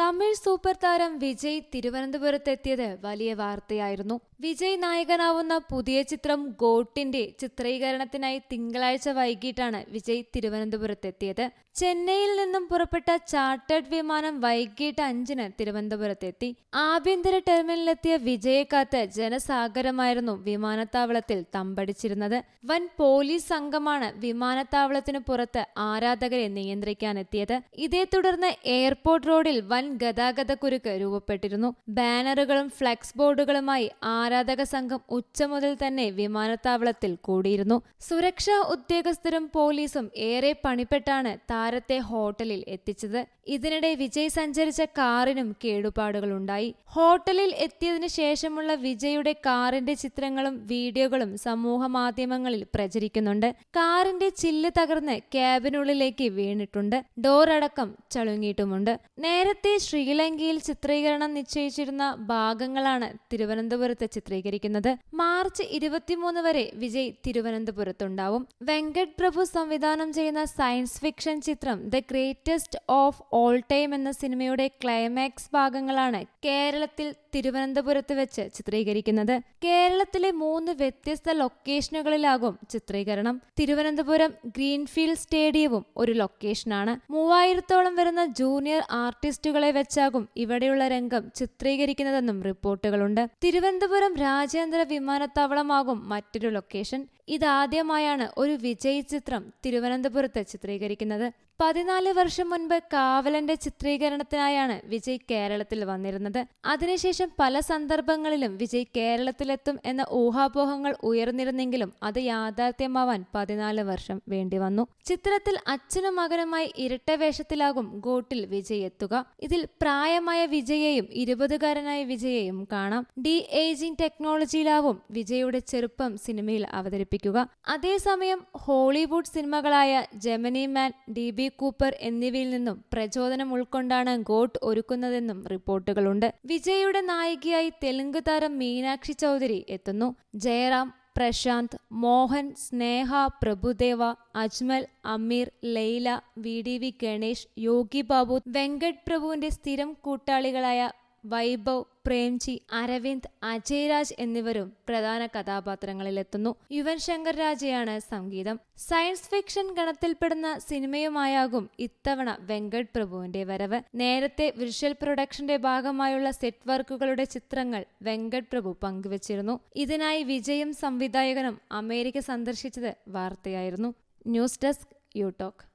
Tamil super താരം വിജയ് തിരുവനന്തപുരത്തെത്തിയത് വലിയ വാർത്തയായിരുന്നു. വിജയ് നായകനാവുന്ന പുതിയ ചിത്രം ഗോട്ടിന്റെ ചിത്രീകരണത്തിനായി തിങ്കളാഴ്ച വൈകിട്ടാണ് വിജയ് തിരുവനന്തപുരത്തെത്തിയത്. ചെന്നൈയിൽ നിന്നും പുറപ്പെട്ട ചാർട്ടേഡ് വിമാനം വൈകിട്ട് അഞ്ചിന് തിരുവനന്തപുരത്തെത്തി. ആഭ്യന്തര ടെർമിനലിലെത്തിയ വിജയെ കാത്ത് ജനസാഗരമായിരുന്നു വിമാനത്താവളത്തിൽ തമ്പടിച്ചിരുന്നത്. വൻ പോലീസ് സംഘമാണ് വിമാനത്താവളത്തിന് പുറത്ത് ആരാധകരെ നിയന്ത്രിക്കാനെത്തിയത്. ഇതേ തുടർന്ന് എയർപോർട്ട് റോഡിൽ വൻ ഗതാഗത കുരുക്ക് രൂപപ്പെട്ടിരുന്നു. ബാനറുകളും ഫ്ലെക്സ് ബോർഡുകളുമായി ആരാധക സംഘം ഉച്ച മുതൽ തന്നെ വിമാനത്താവളത്തിൽ കൂടിയിരുന്നു. സുരക്ഷാ ഉദ്യോഗസ്ഥരും പോലീസും ഏറെ പണിപ്പെട്ടാണ് താരത്തെ ഹോട്ടലിൽ എത്തിച്ചത്. ഇതിനിടെ വിജയ് സഞ്ചരിച്ച കാറിനും കേടുപാടുകളുണ്ടായി. ഹോട്ടലിൽ എത്തിയതിനു ശേഷമുള്ള വിജയുടെ കാറിന്റെ ചിത്രങ്ങളും വീഡിയോകളും സമൂഹ മാധ്യമങ്ങളിൽ പ്രചരിക്കുന്നുണ്ട്. കാറിന്റെ ചില്ല് തകർന്ന് ക്യാബിനുള്ളിലേക്ക് വീണിട്ടുണ്ട്. ഡോറടക്കം ചളുങ്ങിയിട്ടുമുണ്ട്. നേരത്തെ ശ്രീലങ്കയിൽ ചിത്രീകരണം നിശ്ചയിച്ചിരുന്ന ഭാഗങ്ങളാണ് തിരുവനന്തപുരത്ത് ചിത്രീകരിക്കുന്നത്. മാർച്ച് ഇരുപത്തിമൂന്ന് വരെ വിജയ് തിരുവനന്തപുരത്തുണ്ടാവും. വെങ്കട് പ്രഭു സംവിധാനം ചെയ്യുന്ന സയൻസ് ഫിക്ഷൻ ചിത്രം the greatest of all time എന്ന സിനിമയുടെ ക്ലൈമാക്സ് ഭാഗങ്ങളാണ് കേരളത്തിൽ തിരുവനന്തപുരത്ത് വെച്ച് ചിത്രീകരിക്കുന്നത്. കേരളത്തിലെ മൂന്ന് വ്യത്യസ്ത ലൊക്കേഷനുകളിലാകും ചിത്രീകരണം. തിരുവനന്തപുരം ഗ്രീൻഫീൽഡ് സ്റ്റേഡിയവും ഒരു ലൊക്കേഷനാണ്. മൂവായിരത്തോളം വരുന്ന ജൂനിയർ ആർട്ടിസ്റ്റുകളെ വെച്ചാകും ഇവിടെയുള്ള രംഗം ചിത്രീകരിക്കുന്നതെന്നും റിപ്പോർട്ടുകളുണ്ട്. തിരുവനന്തപുരം രാജ്യാന്തര വിമാനത്താവളമാകും മറ്റൊരു ലൊക്കേഷൻ ഇതാദ്യമായാണ് ഒരു വിജയ് ചിത്രം തിരുവനന്തപുരത്ത് ചിത്രീകരിക്കുന്നത്. പതിനാല് വർഷം മുൻപ് കാവലന്റെ ചിത്രീകരണത്തിനായാണ് വിജയ് കേരളത്തിൽ വന്നിരുന്നത്. അതിനുശേഷം പല സന്ദർഭങ്ങളിലും വിജയ് കേരളത്തിലെത്തും എന്ന ഊഹാപോഹങ്ങൾ ഉയർന്നിരുന്നെങ്കിലും അത് യാഥാർത്ഥ്യമാവാൻ പതിനാല് വർഷം വേണ്ടി വന്നു. ചിത്രത്തിൽ അച്ഛനും മകനുമായി ഇരട്ട വേഷത്തിലാകും ഗോട്ടിൽ വിജയ് എത്തുക. ഇതിൽ പ്രായമായ വിജയെയും ഇരുപതുകാരനായ വിജയെയും കാണാം. ഡി ഏജിംഗ് ടെക്നോളജിയിലാവും വിജയുടെ ചെറുപ്പം സിനിമയിൽ അവതരിപ്പിക്കുക. അതേസമയം Hollywood സിനിമകളായ Gemini Man D B Cooper എന്നിവയിൽ നിന്നും പ്രചോദനം ഉൾക്കൊണ്ടാണ് ഗോട്ട് ഒരുക്കുന്നതെന്നും റിപ്പോർട്ടുകളുണ്ട്. വിജയുടെ നായികയായി തെലുങ്ക് താരം മീനാക്ഷി ചൗധരി എത്തുന്നു. Jayaram Prashanth Mohan Sneha Prabhudeva Ajmal Ameer Laila V D V Ganesh Yogi Babu Venkat പ്രഭുവിന്റെ സ്ഥിരം കൂട്ടാളികളായ വൈഭവ് പ്രേംജി അരവിന്ദ് അജയ് രാജ് എന്നിവരും പ്രധാന കഥാപാത്രങ്ങളിലെത്തുന്നു. യുവൻ ശങ്കർ രാജയാണ് സംഗീതം. സയൻസ് ഫിക്ഷൻ ഗണത്തിൽപ്പെടുന്ന സിനിമയുമായാകും ഇത്തവണ വെങ്കട് പ്രഭുവിന്റെ വരവ്. നേരത്തെ വിഷ്വൽ പ്രൊഡക്ഷന്റെ ഭാഗമായുള്ള സെറ്റ് വർക്കുകളുടെ ചിത്രങ്ങൾ വെങ്കട് പ്രഭു പങ്കുവച്ചിരുന്നു. ഇതിനായി വിജയും സംവിധായകനും അമേരിക്ക സന്ദർശിച്ചത് വാർത്തയായിരുന്നു. News desk യൂടോക്ക്